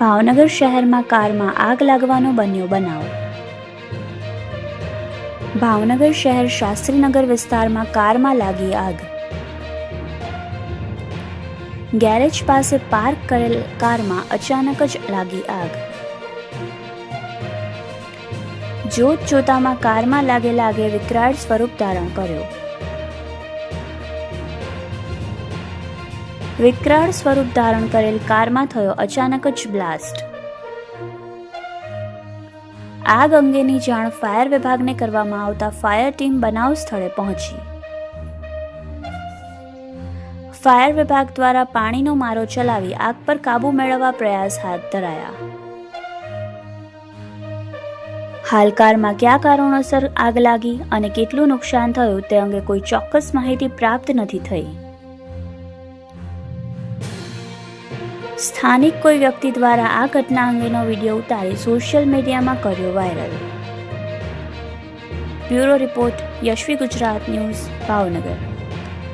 ભાવનગર શહેરમાં કારમાં આગ લાગવાનો બન્યો બનાવ. ભાવનગર શહેર શાસ્ત્રીનગર વિસ્તારમાં કારમાં લાગી આગ. ગેરેજ પાસે પાર્ક કરેલ કારમાં અચાનક જ લાગી આગ. જોત જોતામાં કારમાં લાગેલા આગે વિકરાળ સ્વરૂપ ધારણ કર્યો. વિકરાળ સ્વરૂપ ધારણ કરેલ કારમાં થયો અચાનક જ બ્લાસ્ટ. આગ અંગેની જાણ ફાયર વિભાગને કરવામાં આવતા ફાયર ટીમ બનાવ સ્થળે પહોંચી. ફાયર વિભાગ દ્વારા પાણીનો મારો ચલાવી આગ પર કાબૂ મેળવવા પ્રયાસ હાથ ધરાયા. હાલ કારમાં કયા કારણોસર આગ લાગી અને કેટલું નુકસાન થયું તે અંગે કોઈ ચોક્કસ માહિતી પ્રાપ્ત નથી થઈ. સ્થાનિક કોઈ વ્યક્તિ દ્વારા આ ઘટના અંગેનો વીડિયો ઉતારી સોશિયલ મીડિયામાં કર્યો viral. Bureau report, Yashvi Gujarat news, Bhavnagar.